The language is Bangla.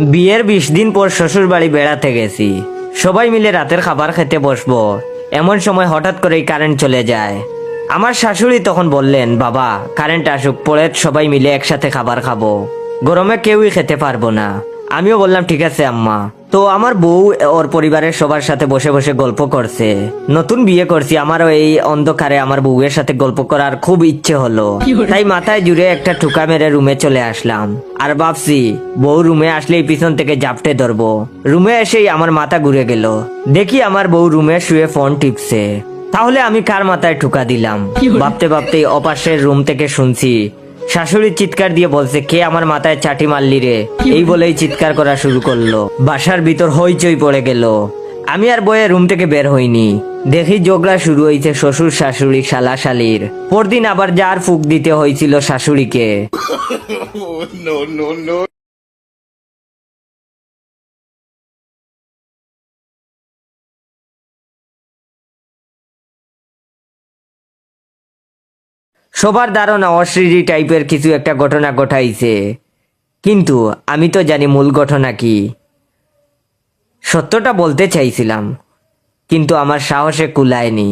বিয়ের বিশ দিন পর শ্বশুর বাড়ি বেড়াতে গেছি। সবাই মিলে রাতের খাবার খেতে বসবো। এমন সময় হঠাৎ করেই কারেন্ট চলে যায়। আমার শাশুড়ি তখন বললেন, বাবা কারেন্ট আসুক, পরে সবাই মিলে একসাথে খাবার খাব। গরমে কেউই খেতে পারব না। আমিও বললাম, ঠিক আছে, আম্মা। তো আমার বউ ওর পরিবারের সবার সাথে বসে বসে গল্প করছে। নতুন বিয়ে করছি, আমারও এই অন্ধকারে আমার বউয়ের সাথে গল্প করার খুব ইচ্ছে হলো। তাই মাথায় জুড়ে একটা ঠুকা মেরে রুমে চলে আসলাম। আর ভাবছি, বউ রুমে আসলেই পিছন থেকে জাপটে ধরবো। রুমে এসেই আমার মাথা ঘুরে গেল। দেখি আমার বউ রুমে শুয়ে ফোন টিপছে। তাহলে আমি কার মাথায় ঠুকা দিলাম? ভাবতে ভাবতে অপাশের রুম থেকে শুনছি শাশুড়ি চিৎকার দিয়ে বলছে, কে আমার মাথায় চাটি মারলি রে? এই বলেই চিৎকার করা শুরু করল। বাসার ভিতর হইচই পড়ে গেল। আমি আর বয়ে রুম থেকে বের হইনি। দেখি জোগড়া শুরু হয়েছে শ্বশুর, শাশুড়ি, শালা, শালির। পরদিন আবার যার ফুক দিতে হয়েছিল শাশুড়িকে। সবার ধারণা অশ্রীরি টাইপের কিছু একটা ঘটনা ঘটাইছে। কিন্তু আমি তো জানি মূল ঘটনা কি। সত্যটা বলতে চাইছিলাম, কিন্তু আমার সাহসে কুলায়নি।